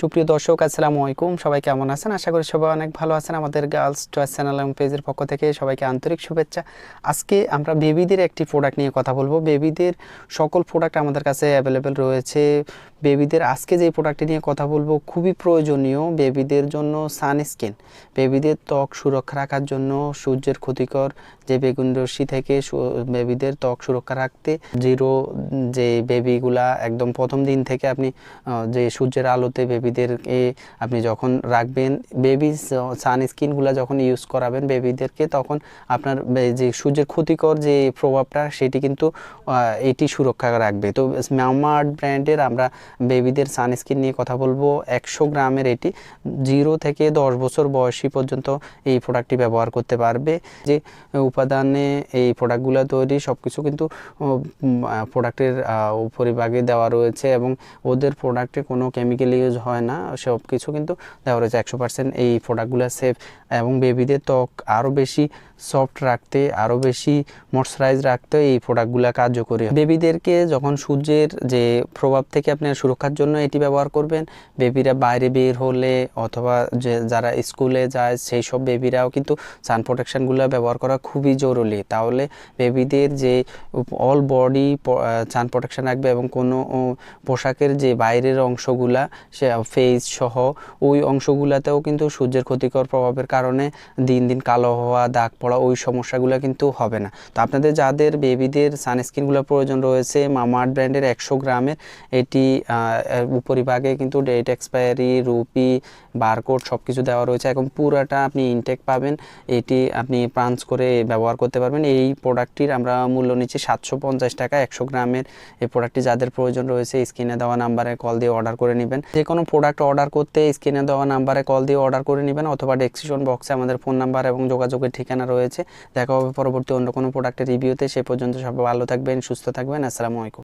সুপ্রিয় দর্শক, আসসালামু আলাইকুম। সবাই কেমন আছেন? আশা করি সবাই অনেক ভালো আছেন। আমাদের গার্লস চয়েস চ্যানেল এবং পেজের পক্ষ থেকে সবাইকে আন্তরিক শুভেচ্ছা। আজকে আমরা বেবিদের একটি প্রোডাক্ট নিয়ে কথা বলব। বেবিদের সকল প্রোডাক্ট আমাদের কাছে অ্যাভেলেবেল রয়েছে। বেবিদের আজকে যে প্রোডাক্টটি নিয়ে কথা বলব, খুবই প্রয়োজনীয় বেবিদের জন্য সানস্ক্রিন বেবিদের ত্বক সুরক্ষা রাখার জন্য সূর্যের ক্ষতিকর যে বেগুন রশ্মি থেকে বেবিদের ত্বক সুরক্ষা রাখতে জিরো যে বেবিগুলা একদম প্রথম দিন থেকে আপনি যে সূর্যের আলোতে বেবিদেরকে আপনি যখন রাখবেন, বেবি সানস্ক্রিনগুলো যখন ইউজ করাবেন বেবিদেরকে, তখন আপনার যে সূর্যের ক্ষতিকর যে প্রভাবটা, সেটি কিন্তু এটি সুরক্ষা রাখবে। তো মামার্ট ব্র্যান্ডের আমরা বেবিদের সানস্ক্রিন নিয়ে কথা বলব। একশো গ্রামের এটি জিরো থেকে দশ বছর বয়সী পর্যন্ত এই প্রোডাক্টটি ব্যবহার করতে পারবে। যে উপাদানে এই প্রোডাক্টগুলো তৈরি সব কিছু কিন্তু প্রোডাক্টের উপরিভাগে দেওয়া রয়েছে এবং ওদের প্রোডাক্টে কোনো কেমিক্যাল ইউজ হয় না, সব কিছু। কিন্তু দেওয়া রয়েছে একশো পার্সেন্ট এই প্রোডাক্টগুলো সেফ এবং বেবিদের ত্বক আরও বেশি সফট রাখতে আরও বেশি ময়শ্চারাইজ রাখতে এই প্রোডাক্টগুলো কার্যকরী বেবিদেরকে যখন সূর্যের যে প্রভাব থেকে আপনি সুরক্ষার জন্য এটি ব্যবহার করবেন বেবিরা বাইরে বের হলে অথবা যে যারা স্কুলে যায়, সেই সব বেবিরাও কিন্তু সান প্রোটেকশনগুলো ব্যবহার করা খুবই জরুরি। তাহলে বেবিদের যে অল বডি সান প্রোটেকশন রাখবে এবং কোনো পোশাকের যে বাইরের অংশগুলা সে ফেস সহ ওই অংশগুলাতেও কিন্তু সূর্যের ক্ষতিকর প্রভাবের কারণে দিন দিন কালো হওয়া, দাগ পড়া ওই সমস্যাগুলো কিন্তু হবে না। তো আপনাদের যাদের বেবিদের সানস্ক্রিনগুলো প্রয়োজন রয়েছে মামার্ট ব্র্যান্ডের একশো গ্রামের, এটি উপরিভাগে কিন্তু ডেট এক্সপায়ারি রুপি বারকোড সব কিছু দেওয়া রয়েছে। এবং পুরাটা আপনি ইনটেক পাবেন, এটি আপনি পাঞ্চ করে ব্যবহার করতে পারবেন। এই প্রোডাক্টটির আমরা মূল্য নিচ্ছি সাতশো পঞ্চাশ টাকা, একশো গ্রামের। এই প্রোডাক্টটি যাদের প্রয়োজন রয়েছে স্ক্রিনে দেওয়া নাম্বারে কল দিয়ে অর্ডার করে নেবেন। যে কোনো প্রোডাক্ট অর্ডার করতে স্ক্রিনে দেওয়া নাম্বারে কল দিয়ে অর্ডার করে নেবেন অথবা ডেসক্রিপশন বক্সে আমাদের ফোন নাম্বার এবং যোগাযোগের ঠিকানা রয়েছে। দেখা হবে পরবর্তী অন্য কোনো প্রোডাক্টের রিভিউতে সে পর্যন্ত সব ভালো থাকবেন, সুস্থ থাকবেন। আসসালামু আলাইকুম।